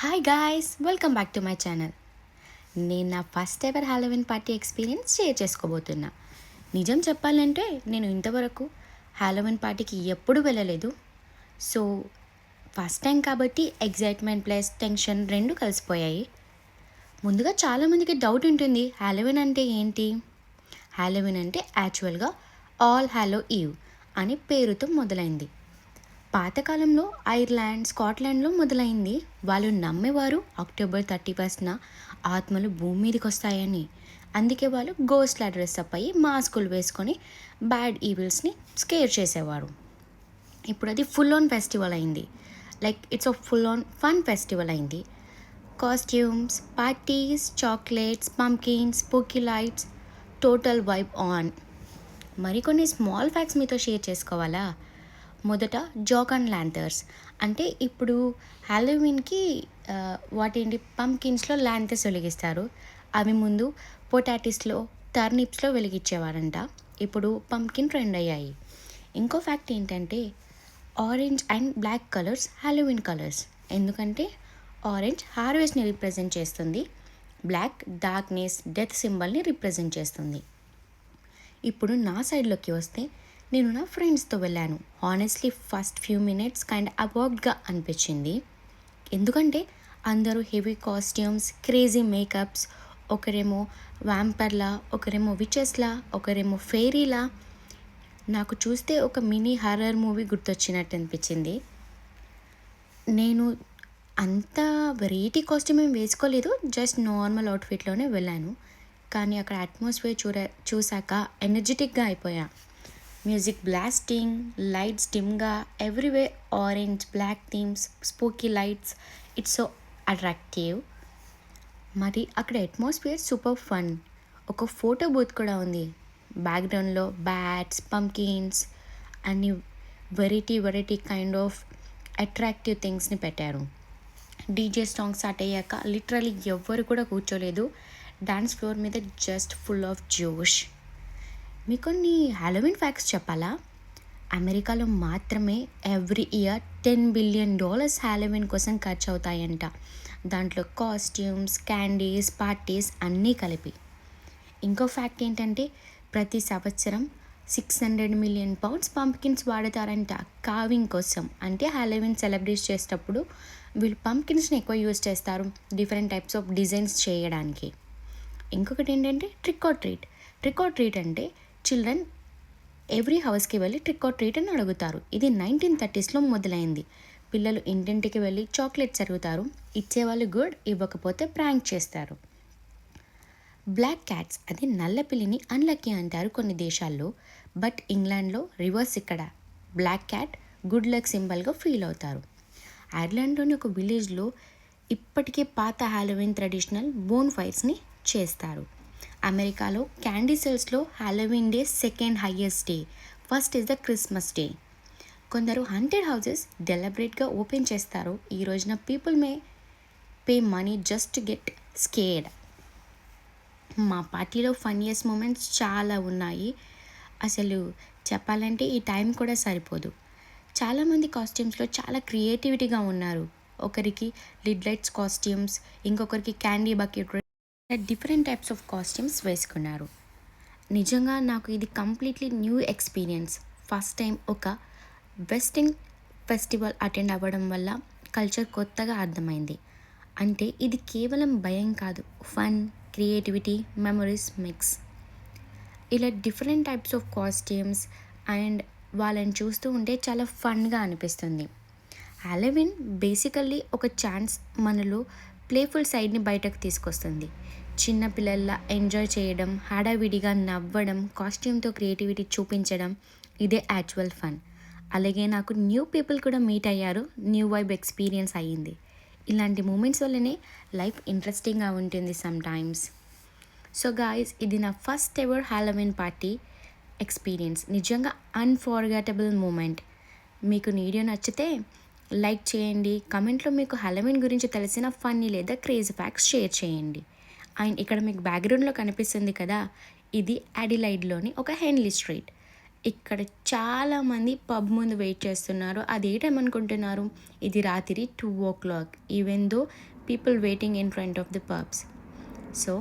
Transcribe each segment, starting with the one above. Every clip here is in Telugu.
Hi guys welcome back to my channel నేను నా first ever Halloween party experience share చేసుకోబోతున్నా. నిజం చెప్పాలంటే నేను ఇంతవరకు హాలోవిన్ పార్టీకి ఎప్పుడు వెళ్ళలేదు. సో ఫస్ట్ టైం కాబట్టి ఎగ్జైట్మెంట్ ప్లస్ టెన్షన్ రెండు కలిసిపోయాయి. ముందుగా చాలామందికి డౌట్ ఉంటుంది హాలోవిన్ అంటే ఏంటి? హాలోవిన్ అంటే యాక్చువల్గా ఆల్ హ్యాలో ఈవ్ అని పేరుతో మొదలైంది. పాతకాలంలో ఐర్లాండ్ స్కాట్లాండ్లో మొదలైంది. వాళ్ళు నమ్మేవారు అక్టోబర్ థర్టీ ఫస్ట్న ఆత్మలు భూమి మీదకి వస్తాయని అందుకే వాళ్ళు గోస్ట్లా డ్రెస్అప్ అయ్యి మాస్కులు వేసుకొని బ్యాడ్ ఈవిల్స్ని స్కేర్ చేసేవారు. ఇప్పుడు అది ఫుల్ ఆన్ ఫెస్టివల్ అయింది. Like it's a full on fun festival అయింది. Costumes parties chocolates pumpkins spooky lights total vibe on. మరికొన్ని స్మాల్ ఫ్యాక్ట్స్ మీతో షేర్ చేసుకోవాలా? మొదట జాక్ అండ్ ల్యాంథర్స్ అంటే ఇప్పుడు హ్యాలోవిన్కి వాటేంటి పంకిన్స్లో ల్యాంథర్స్ వెలిగిస్తారు. అవి ముందు పొటాటిస్లో టర్నిప్స్లో వెలిగించేవారంట ఇప్పుడు పంకిన్ ట్రెండ్ అయ్యాయి. ఇంకో ఫ్యాక్ట్ ఏంటంటే orange and black colours Halloween colours. ఎందుకంటే ఆరెంజ్ హార్వెస్ట్ని రిప్రజెంట్ చేస్తుంది. బ్లాక్ డార్క్నెస్ డెత్ సింబల్ని రిప్రజెంట్ చేస్తుంది. ఇప్పుడు నా సైడ్లోకి వస్తే నేను నా ఫ్రెండ్స్తో వెళ్ళాను. Honestly first few minutes kind అవాక్డ్గా అనిపించింది. ఎందుకంటే అందరూ హెవీ కాస్ట్యూమ్స్ క్రేజీ మేకప్స్ ఒకరేమో వ్యాంపర్లా ఒకరేమో విచెస్లా ఒకరేమో ఫెయిరీలా నాకు చూస్తే ఒక మినీ హర్రర్ మూవీ గుర్తొచ్చినట్టు అనిపించింది. నేను అంత వెరైటీ కాస్ట్యూమ్ ఏం వేసుకోలేదు జస్ట్ నార్మల్ అవుట్ఫిట్లోనే వెళ్ళాను. కానీ అక్కడ అట్మాస్ఫియర్ చూర చూసాక ఎనర్జెటిక్గా అయిపోయా. Music blasting lights డిమ్గా every way orange black themes spooky lights. It's so attractive. మరి అక్కడ అట్మాస్ఫియర్ సూపర్ ఫన్. ఒక ఫోటో బూత్ కూడా ఉంది. బ్యాక్గ్రౌండ్లో బ్యాట్స్ పంకిన్స్ అన్ని variety variety kind of attractive థింగ్స్ని పెట్టారు. డీజే సాంగ్ స్టార్ట్ అయ్యాక లిటరలీ ఎవ్వరు కూడా కూర్చోలేదు. డాన్స్ ఫ్లోర్ మీద జస్ట్ ఫుల్ ఆఫ్ జోష్. మీకు కొన్ని హాలోవిన్ ఫ్యాక్ట్స్ చెప్పాలా? అమెరికాలో మాత్రమే every year ten billion dollars Halloween కోసం ఖర్చు అవుతాయంట దాంట్లో కాస్ట్యూమ్స్ క్యాండీస్ పార్టీస్ అన్నీ కలిపి. ఇంకో ఫ్యాక్ట్ ఏంటంటే ప్రతి సంవత్సరం six hundred million pounds pumpkins వాడతారంట కావింగ్ కోసం. అంటే హాలోవిన్ సెలబ్రేట్ చేసేటప్పుడు వీళ్ళు పంప్కిన్స్ని ఎక్కువ యూజ్ చేస్తారు డిఫరెంట్ టైప్స్ ఆఫ్ డిజైన్స్ చేయడానికి. ఇంకొకటి ఏంటంటే trick or treat trick or treat అంటే చిల్డ్రన్ ఎవ్రీ హౌస్కి వెళ్ళి ట్రిక్ ఆర్ ట్రీట్ అని అడుగుతారు. ఇది నైన్టీన్ థర్టీస్లో మొదలైంది. పిల్లలు ఇంటింటికి వెళ్ళి చాక్లెట్స్ అడుగుతారు ఇచ్చేవాళ్ళు గుడ్ ఇవ్వకపోతే ప్రాంక్ చేస్తారు. బ్లాక్ క్యాట్స్ అది నల్ల పిల్లిని అన్లక్కీ అంటారు కొన్ని దేశాల్లో. బట్ ఇంగ్లాండ్లో రివర్స్ ఇక్కడ. బ్లాక్ క్యాట్ గుడ్ లక్ సింబల్గా ఫీల్ అవుతారు. ఐర్లాండ్లోని ఒక విలేజ్లో ఇప్పటికే పాత హాలోవిన్ ట్రెడిషనల్ బోన్ ఫైర్స్ని చేస్తారు. అమెరికాలో candy సెల్స్లో Halloween day second highest day. First is the Christmas day. కొందరు హంటెడ్ హౌజెస్ డెలబరేట్గా ఓపెన్ చేస్తారు. ఈ రోజున people may pay money just to get scared మా పార్టీలో ఫన్నీయెస్ట్ మూమెంట్స్ చాలా ఉన్నాయి. అసలు చెప్పాలంటే ఈ టైం కూడా సరిపోదు. చాలామంది కాస్ట్యూమ్స్లో చాలా క్రియేటివిటీగా ఉన్నారు. ఒకరికి లిడ్ లైట్స్ కాస్ట్యూమ్స్ ఇంకొకరికి candy bucket different types of costumes వేసుకున్నారు. నిజంగా నాకు ఇది completely new experience. First time ఒక వెస్టింగ్ ఫెస్టివల్ అటెండ్ అవ్వడం వల్ల కల్చర్ కొత్తగా అర్థమైంది. అంటే ఇది కేవలం భయం కాదు ఫన్ క్రియేటివిటీ మెమరీస్ మిక్స్. ఇలా different types of costumes and వాళ్ళని చూస్తూ ఉంటే చాలా ఫన్గా అనిపిస్తుంది. హాలోవిన్ బేసికల్లీ ఒక ఛాన్స్ మనలో ప్లేఫుల్ సైడ్ని బయటకు తీసుకొస్తుంది. చిన్న పిల్లల్లా ఎంజాయ్ చేయడం హడావిడిగా నవ్వడం కాస్ట్యూమ్తో క్రియేటివిటీ చూపించడం ఇదే యాక్చువల్ ఫన్ అలాగే నాకు న్యూ పీపుల్ కూడా మీట్ అయ్యారు న్యూ వైబ్ ఎక్స్పీరియన్స్ అయ్యింది. ఇలాంటి మూమెంట్స్ వల్లనే లైఫ్ ఇంట్రెస్టింగ్గా ఉంటుంది సమ్ టైమ్స్ సో గాయస్ ఇది నా first ever Halloween party experience నిజంగా అన్ఫార్గటబుల్ మూమెంట్ మీకు వీడియో నచ్చితే లైక్ చేయండి. కమెంట్లో మీకు హలోవిన్ గురించి తెలిసిన ఫన్నీ లేదా క్రేజీ ఫ్యాక్ట్స్ షేర్ చేయండి. అండ్ ఇక్కడ మీకు బ్యాక్గ్రౌండ్లో కనిపిస్తుంది కదా ఇది అడిలైడ్లోని ఒక హెన్లీ స్ట్రీట్. ఇక్కడ చాలామంది పబ్ ముందు వెయిట్ చేస్తున్నారు. అది ఏ టైం అనుకుంటున్నారు? ఇది రాత్రి two o'clock even though people waiting in front of the pubs so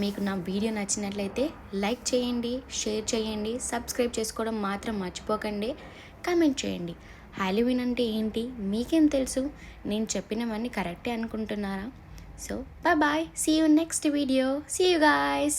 మీకు నా వీడియో నచ్చినట్లయితే లైక్ చేయండి షేర్ చేయండి సబ్స్క్రైబ్ చేసుకోవడం మాత్రం మర్చిపోకండి. కామెంట్ చేయండి. హాలోవిన్ అంటే ఏంటి? మీకేం తెలుసు? నేను చెప్పినవన్నీ కరెక్టే అనుకుంటున్నారా? So bye see you next video see you guys